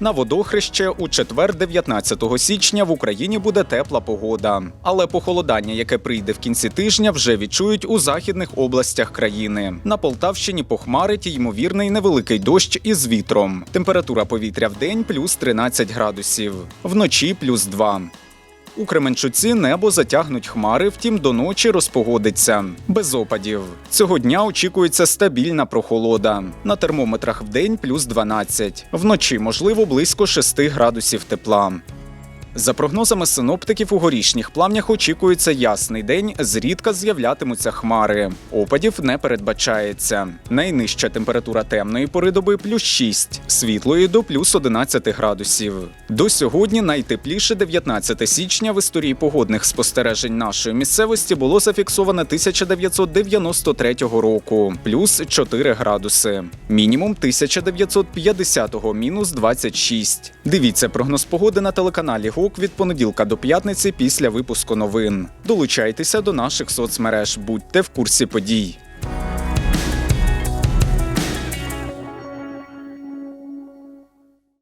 На водохреще у четвер, 19 січня, в Україні буде тепла погода. Але похолодання, яке прийде в кінці тижня, вже відчують у західних областях країни. На Полтавщині похмарить ймовірний невеликий дощ із вітром. Температура повітря в день плюс 13 градусів, вночі плюс 2. У Кременчуці небо затягнуть хмари, втім до ночі розпогодиться. Без опадів. Цього дня очікується стабільна прохолода. На термометрах в день плюс 12. Вночі, можливо, близько 6 градусів тепла. За прогнозами синоптиків, у горішніх плавнях очікується ясний день, зрідка з'являтимуться хмари. Опадів не передбачається. Найнижча температура темної пори доби плюс 6, світлої до плюс 11 градусів. До сьогодні найтепліше 19 січня в історії погодних спостережень нашої місцевості було зафіксовано 1993 року, плюс 4 градуси. Мінімум 1950-го, мінус 26. Дивіться прогноз погоди на телеканалі ГОК від понеділка до п'ятниці після випуску новин. Долучайтеся до наших соцмереж, будьте в курсі подій.